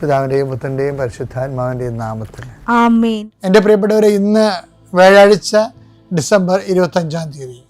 പിതാവിന്റെയും പുത്രന്റെയും പരിശുദ്ധാത്മാവിന്റെയും നാമത്തിൽ. എന്റെ പ്രിയപ്പെട്ടവരെ ഇന്ന് വ്യാഴാഴ്ച ഡിസംബർ ഇരുപത്തഞ്ചാം തീയതി.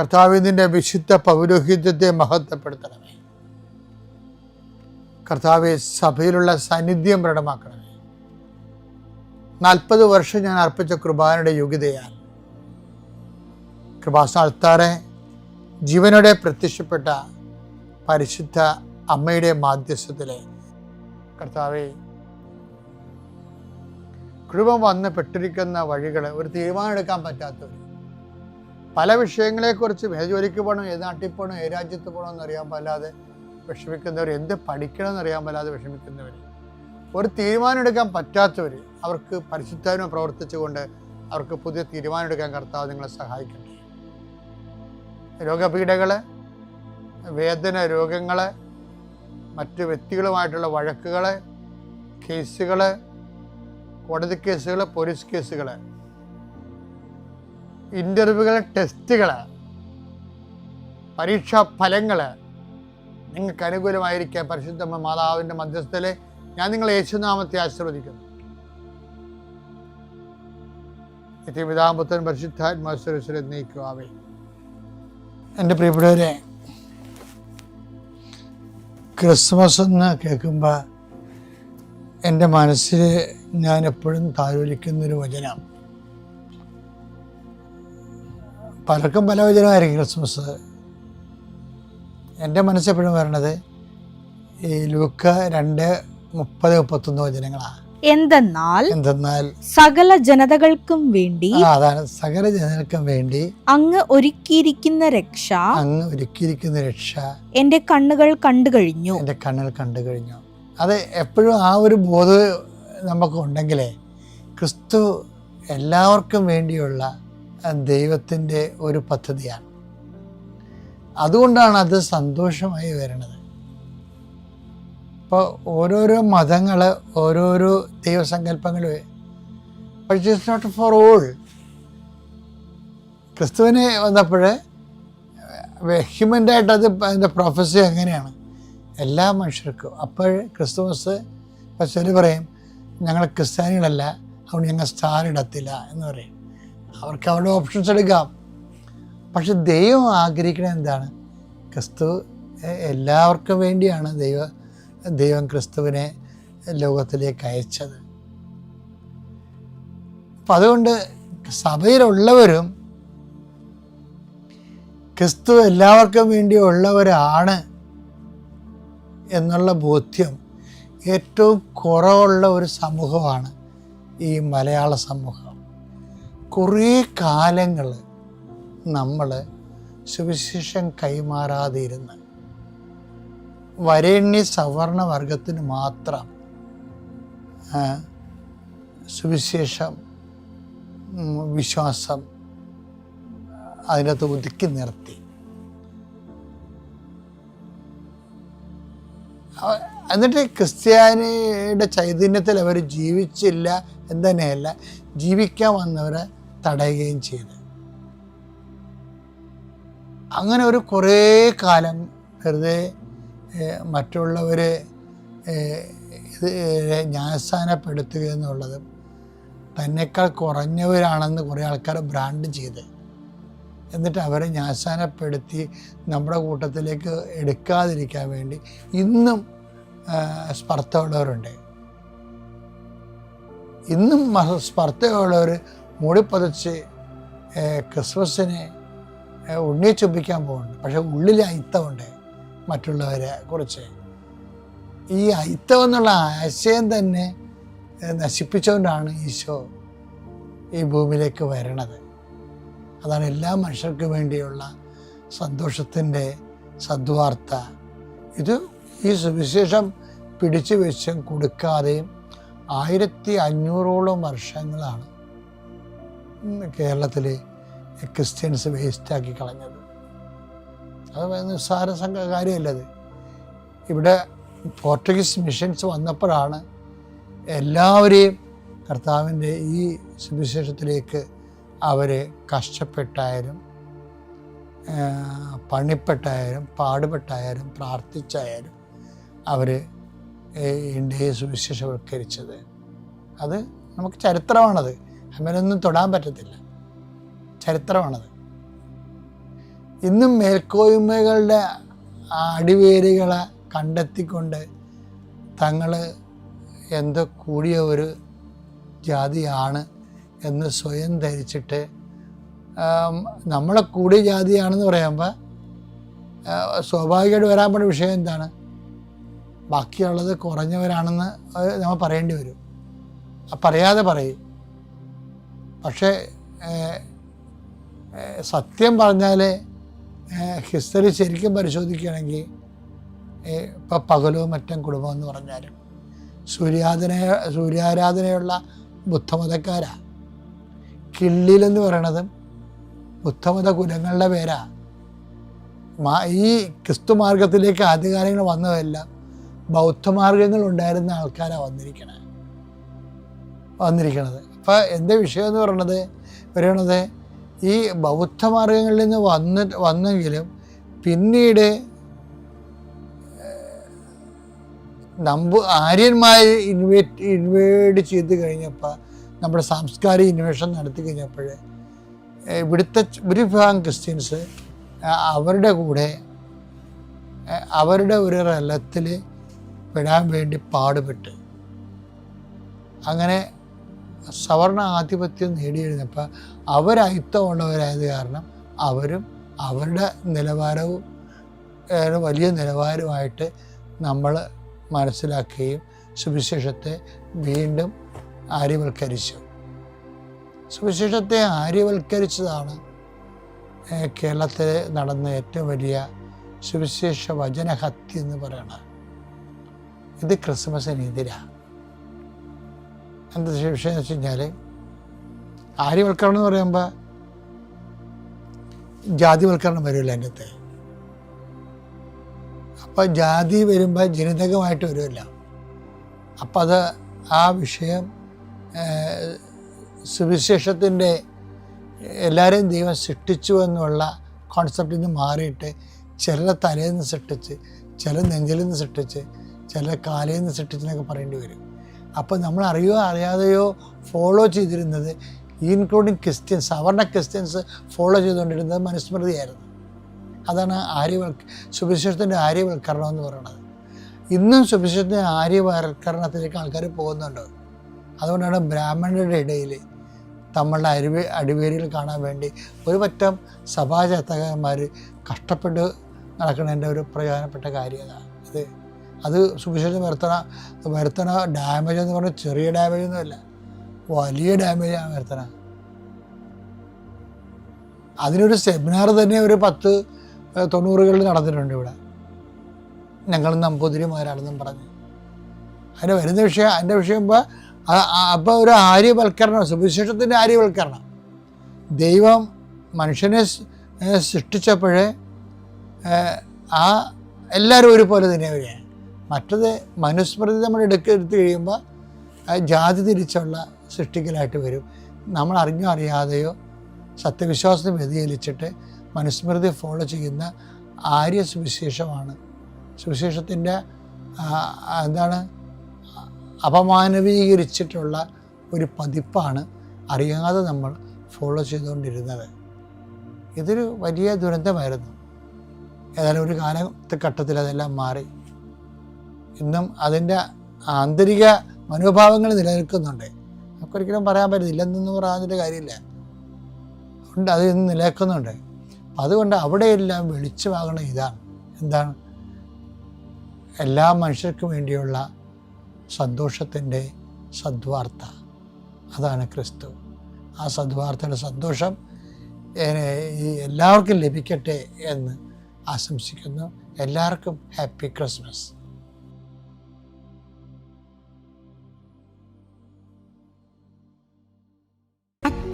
കർത്താവ് നിന്റെ വിശുദ്ധ പൗരോഹിത്യത്തെ മഹത്വപ്പെടുത്തണമേ. കർത്താവെ സഭയിലുള്ള സാന്നിധ്യം പ്രകടമാക്കണമേ. നാൽപ്പത് വർഷം ഞാൻ അർപ്പിച്ച കൃപാനയുടെ യോഗ്യതയാൽ കൃപാസ്ഥാനത്താറെ ജീവനോടെ പ്രത്യക്ഷപ്പെട്ട പരിശുദ്ധ അമ്മയുടെ മാധ്യസ്ഥത്തിലെ കർത്താവെ കുടുംബം വന്ന് പെട്ടിരിക്കുന്ന വഴികൾ ഒരു തീരുമാനം എടുക്കാൻ പറ്റാത്തവർ പല വിഷയങ്ങളെക്കുറിച്ച് ഏത് ജോലിക്ക് പോകണം ഏത് നാട്ടിൽ പോകണം ഏത് രാജ്യത്ത് പോകണം എന്നറിയാൻ പാടില്ലാതെ വിഷമിക്കുന്നവർ എന്ത് പഠിക്കണം എന്നറിയാൻ പാടില്ലാതെ വിഷമിക്കുന്നവർ ഒരു തീരുമാനം എടുക്കാൻ പറ്റാത്തവർ അവർക്ക് പരിശുദ്ധാത്മ പ്രവർത്തിച്ചുകൊണ്ട് അവർക്ക് പുതിയ തീരുമാനം എടുക്കാൻ കർത്താവ് നിങ്ങളെ സഹായിക്കട്ടെ. രോഗപീഠകൾ വേദന രോഗങ്ങൾ മറ്റ് വ്യക്തികളുമായിട്ടുള്ള വഴക്കുകൾ കേസുകൾ കോടതി കേസുകൾ പോലീസ് കേസുകൾ ഇന്റർവ്യൂകൾ ടെസ്റ്റുകൾ പരീക്ഷാ ഫലങ്ങൾ നിങ്ങൾക്ക് അനുകൂലമായിരിക്കാൻ പരിശുദ്ധ മാതാവിന്റെ മധ്യസ്ഥലെ ഞാൻ നിങ്ങളെ യേശുനാമത്തെ ആശീർവദിക്കുന്നു. നിത്യപിതാമ്പത്തൻ പരിശുദ്ധാത്മാശ്വരശ്വരം നീക്കുവാവേ. എന്റെ പ്രിയപ്പെട്ടവരെ ക്രിസ്മസ് എന്ന് കേൾക്കുമ്പോൾ എന്റെ മനസ്സിൽ ഞാൻ എപ്പോഴും താലോലിക്കുന്നൊരു വചനം. പലർക്കും പല വചനമായിരിക്കും ക്രിസ്മസ്. എന്റെ മനസ്സെപ്പോഴും വരണത് ഈ ലൂക്ക രണ്ട് മുപ്പത് മുപ്പത്തൊന്ന് വചനങ്ങളാണ്. എന്തെന്നാൽ എന്തെന്നാൽ സകല ജനതകൾക്കും വേണ്ടി അതാണ്. സകല ജനതകൾക്കും വേണ്ടി അങ്ങ് ഒരുക്കിയിരിക്കുന്ന രക്ഷ അങ്ങ് ഒരുക്കിയിരിക്കുന്ന രക്ഷ എന്റെ കണ്ണുകൾ കണ്ടു കഴിഞ്ഞു. എന്റെ കണ്ണുകൾ കണ്ടു കഴിഞ്ഞു. അത് എപ്പോഴും ആ ഒരു ബോധം നമുക്ക് ഉണ്ടെങ്കിലേ ക്രിസ്തു എല്ലാവർക്കും വേണ്ടിയുള്ള ദൈവത്തിന്റെ ഒരു പദ്ധതിയാണ്. അതുകൊണ്ടാണ് അത് സന്തോഷമായി വരുന്നത്. ഇപ്പോൾ ഓരോരോ മതങ്ങൾ ഓരോരോ ദൈവസങ്കല്പങ്ങൾ പക്ഷേ നോട്ട് ഫോർ ഓൾ ക്രിസ്തുവിനെ വന്നപ്പോൾ ഹ്യൂമന്റായിട്ട് അത് അതിന്റെ പ്രൊഫസി അങ്ങനെയാണ് എല്ലാ മനുഷ്യർക്കും. അപ്പോൾ ക്രിസ്തുമസ് പക്ഷേ പറയും ഞങ്ങൾ ക്രിസ്ത്യാനികളല്ല അതുകൊണ്ട് ഞങ്ങൾ സ്റ്റാർ ഇടത്തില്ല എന്ന് പറയും. അവർക്ക് അവരുടെ ഓപ്ഷൻസ് എടുക്കാം. പക്ഷെ ദൈവം ആഗ്രഹിക്കുന്നത് എന്താണ്? ക്രിസ്തു എല്ലാവർക്കും വേണ്ടിയാണ് ദൈവ ദൈവം ക്രിസ്തുവിനെ ലോകത്തിലേക്ക് അയച്ചത്. അപ്പം അതുകൊണ്ട് സഭയിലുള്ളവരും ക്രിസ്തു എല്ലാവർക്കും വേണ്ടി ഉള്ളവരാണ് എന്നുള്ള ബോധ്യം ഏറ്റവും കുറവുള്ള ഒരു സമൂഹമാണ് ഈ മലയാള സമൂഹം. കുറേ കാലങ്ങൾ നമ്മൾ സുവിശേഷം കൈമാറാതെ ഇരുന്ന് വരേണ്യ സവർണ വർഗത്തിന് മാത്രം സുവിശേഷം വിശ്വാസം അതിനകത്ത് ഒതുക്കി നിർത്തി. എന്നിട്ട് ക്രിസ്ത്യാനിയുടെ ചൈതന്യത്തിൽ അവർ ജീവിച്ചില്ല എന്ന് തന്നെയല്ല ജീവിക്കാൻ വന്നവരെ തടയുകയും ചെയ്തു. അങ്ങനെ ഒരു കുറേ കാലം വെറുതെ മറ്റുള്ളവർ ഇത് ന്യായസ്ഥാനപ്പെടുത്തുക എന്നുള്ളത് തന്നെക്കാൾ കുറഞ്ഞവരാണെന്ന് കുറേ ആൾക്കാർ ബ്രാൻഡ് ചെയ്ത്. എന്നിട്ട് അവരെ ന്യായസ്ഥാനപ്പെടുത്തി നമ്മുടെ കൂട്ടത്തിലേക്ക് എടുക്കാതിരിക്കാൻ വേണ്ടി ഇന്നും സ്പർദ്ധയുള്ളവരുണ്ട്. ഇന്നും സ്പർദ്ധയുള്ളവർ മൂടിപ്പതച്ച് ക്രിസ്മസിന് ക്രിസ്മസിനെ ഏ, ഉണ്ണി പോകുന്നുണ്ട്. പക്ഷെ ഉള്ളിൽ അയിത്തമുണ്ട് മറ്റുള്ളവരെ കുറിച്ച്. ഈ അയിത്തം എന്നുള്ള ആശയം തന്നെ നശിപ്പിച്ചുകൊണ്ടാണ് ഈശോ ഈ ഭൂമിയിലേക്ക് വരണത്. അതാണ് എല്ലാ മനുഷ്യർക്കും വേണ്ടിയുള്ള സന്തോഷത്തിന്റെ സദ്വാർത്ത. ഇത് ഈ സുവിശേഷം പിടിച്ചു വെച്ചും കൊടുക്കാതെയും ആയിരത്തി അഞ്ഞൂറോളം വർഷങ്ങളാണ് കേരളത്തിൽ ക്രിസ്ത്യൻസ് വേസ്റ്റാക്കി കളഞ്ഞത്. അത് നിസ്സാര സംഘ കാര്യമല്ലത്. ഇവിടെ പോർച്ചുഗീസ് മിഷൻസ് വന്നപ്പോഴാണ് എല്ലാവരെയും കർത്താവിന്റെ ഈ സുവിശേഷത്തിലേക്ക് അവരെ കഷ്ടപ്പെട്ടായാലും പണിപ്പെട്ടായാലും പാടുപെട്ടായാലും പ്രാർത്ഥിച്ചായാലും അവർ ഇന്ത്യയെ സുവിശേഷവൽക്കരിച്ചത്. അത് നമുക്ക് ചരിത്രമാണത്. അങ്ങനെയൊന്നും തൊടാൻ പറ്റത്തില്ല. ചരിത്രമാണത്. ഇന്നും മേൽക്കോയ്മകളുടെ അടിവേരുകളെ കണ്ടെത്തിക്കൊണ്ട് തങ്ങൾ എന്തോ കൂടിയ ഒരു ജാതിയാണ് എന്ന് സ്വയം ധരിച്ചിട്ട് നമ്മളെ കൂടിയ ജാതിയാണെന്ന് പറയുമ്പോൾ സ്വാഭാവികമായിട്ട് വരാൻ പോകുന്ന വിഷയം എന്താണ്? ബാക്കിയുള്ളത് കുറഞ്ഞവരാണെന്ന് നമ്മൾ പറയേണ്ടി വരും. പറയാതെ പറയും. പക്ഷേ സത്യം പറഞ്ഞാൽ ഹിസ്റ്ററി ശരിക്കും പരിശോധിക്കുകയാണെങ്കിൽ ഇപ്പം പകലോ മറ്റും കുടുംബം എന്ന് പറഞ്ഞാലും സൂര്യാധന സൂര്യാരാധനയുള്ള ബുദ്ധമതക്കാരാ. കിള്ളിലെന്ന് പറയണതും ബുദ്ധമത കുലങ്ങളുടെ പേരാ. ഈ ക്രിസ്തു മാർഗത്തിലേക്ക് ആദ്യകാലങ്ങൾ വന്നതെല്ലാം ബൗദ്ധമാർഗങ്ങൾ ഉണ്ടായിരുന്ന ആൾക്കാരാണ് വന്നിരിക്കണത് വന്നിരിക്കണത്. അപ്പം എന്റെ വിഷയം എന്ന് പറയണത്? പറയണത് ഈ ബൗദ്ധ മാർഗങ്ങളിൽ നിന്ന് വന്ന് വന്നെങ്കിലും പിന്നീട് നമ്പു ആര്യന്മാർ ഇൻവേറ്റ് ഇൻവേഡ് ചെയ്ത് കഴിഞ്ഞപ്പോൾ നമ്മുടെ സാംസ്കാരിക ഇൻവേഷൻ നടത്തി കഴിഞ്ഞപ്പോൾ ഇവിടുത്തെ ഒരു വിഭാഗം ക്രിസ്ത്യൻസ് അവരുടെ കൂടെ അവരുടെ ഒരു റലത്തിൽ പെടാൻ വേണ്ടി പാടുപെട്ട്. അങ്ങനെ സവർണ ആധിപത്യം നേടിയിരുന്നപ്പോൾ അവരയിത്തമുള്ളവരായത് കാരണം അവരും അവരുടെ നിലവാരവും വലിയ നിലവാരമായിട്ട് നമ്മൾ മനസ്സിലാക്കുകയും സുവിശേഷത്തെ വീണ്ടും ആര്യവൽക്കരിച്ചു. സുവിശേഷത്തെ ആര്യവൽക്കരിച്ചതാണ് കേരളത്തിൽ നടന്ന ഏറ്റവും വലിയ സുവിശേഷ വചനഹത്യ എന്ന് പറയുന്നത്. ഇത് ക്രിസ്മസിനെതിരാണ് എന്താ വിഷയം എന്ന് വെച്ച് കഴിഞ്ഞാൽ ആര്യവൽക്കരണം എന്ന് പറയുമ്പോൾ ജാതിവൽക്കരണം വരുമല്ലോ എന്റെ അകത്ത്. അപ്പോൾ ജാതി വരുമ്പോൾ ജനിതകമായിട്ട് വരുമല്ല. അപ്പം അത് ആ വിഷയം സുവിശേഷത്തിന്റെ എല്ലാവരെയും ദൈവം സൃഷ്ടിച്ചു എന്നുള്ള കോൺസെപ്റ്റിൽ നിന്ന് മാറിയിട്ട് ചിലരെ തലയിൽ നിന്ന് സൃഷ്ടിച്ച് ചില നെഞ്ചിൽ നിന്ന് സൃഷ്ടിച്ച് ചില കാലയിൽ നിന്ന് സൃഷ്ടിച്ചെന്നൊക്കെ പറയേണ്ടി വരും. അപ്പോൾ നമ്മൾ അറിയോ അറിയാതെയോ ഫോളോ ചെയ്തിരുന്നത് including Christians savarna Christians follow ചെയ്തുകൊണ്ടിരുന്നത് മനുസ്മൃതിയായിരുന്നു. അതാണ് ആര്യവൽ സുവിശേഷത്തിന്റെ ആര്യവൽക്കരണം എന്ന് പറയുന്നത്. ഇന്നും സുവിശേഷത്തിന്റെ ആര്യവൽക്കരണത്തിലേക്ക് ആൾക്കാർ പോകുന്നുണ്ട്. അതുകൊണ്ടാണ് ബ്രാഹ്മണരുടെ ഇടയിൽ തമ്മളുടെ അരുവേ അടിവേരികൾ കാണാൻ വേണ്ടി ഒരു പറ്റം സഭാചാത്തകന്മാർ കഷ്ടപ്പെട്ട് നടക്കുന്നതിന്റെ ഒരു പ്രയോജനപ്പെട്ട കാര്യം ഇത് അത് സുവിശേഷം വരുത്തണ വരുത്തണ ഡാമേജ് എന്ന് പറഞ്ഞാൽ ചെറിയ ഡാമേജ് ഒന്നുമല്ല വലിയ ഡാമേജാണ് വരുത്തണ. അതിനൊരു സെമിനാർ തന്നെ ഒരു പത്ത് തൊണ്ണൂറുകളിൽ നടന്നിട്ടുണ്ട് ഇവിടെ. ഞങ്ങൾ നമ്പൂതിരിമാരാണെന്നും പറഞ്ഞു. അതിന്റെ വരുന്ന വിഷയം അതിന്റെ വിഷയം അപ്പോൾ ഒരു ആര്യവൽക്കരണം സുവിശേഷത്തിന്റെ ആര്യവൽക്കരണം. ദൈവം മനുഷ്യനെ സൃഷ്ടിച്ചപ്പോഴേ ആ എല്ലാവരും ഒരുപോലെ തന്നെ വരികയാണ്. മറ്റത് മനുസ്മൃതി നമ്മൾ എടുക്ക എടുത്തു കഴിയുമ്പോൾ ജാതി തിരിച്ചുള്ള സൃഷ്ടിക്കലായിട്ട് വരും. നമ്മൾ അറിഞ്ഞോ അറിയാതെയോ സത്യവിശ്വാസത്തെ വ്യതിചലിച്ചിട്ട് മനുസ്മൃതി ഫോളോ ചെയ്യുന്ന ആര്യ സുവിശേഷമാണ്. സുവിശേഷത്തിന്റെ എന്താണ് അപമാനവീകരിച്ചിട്ടുള്ള ഒരു പതിപ്പാണ് അറിയാതെ നമ്മൾ ഫോളോ ചെയ്തുകൊണ്ടിരുന്നത്. ഇതൊരു വലിയ ദുരന്തമായിരുന്നു. ഏതായാലും ഒരു ഘട്ടത്തിൽ അതെല്ലാം മാറി. ഇന്നും അതിന്റെ ആന്തരിക മനോഭാവങ്ങൾ നിലനിൽക്കുന്നുണ്ട്. നമുക്കൊരിക്കലും പറയാൻ പറ്റില്ല ഇല്ലെന്നൊന്നും പറയാതിന്റെ കാര്യമില്ല. ഉണ്ട് അത് ഇന്ന് നിലനിൽക്കുന്നുണ്ട്. അതുകൊണ്ട് അവിടെയെല്ലാം വെളിച്ചമാകണം ഇതാണ്. എന്താണ്? എല്ലാ മനുഷ്യർക്കും വേണ്ടിയുള്ള സന്തോഷത്തിന്റെ സദ്വാർത്ത. അതാണ് ക്രിസ്തു. ആ സദ്വാർത്തയുടെ സന്തോഷം ഈ എല്ലാവർക്കും ലഭിക്കട്ടെ എന്ന് ആശംസിക്കുന്നു. എല്ലാവർക്കും ഹാപ്പി ക്രിസ്മസ്.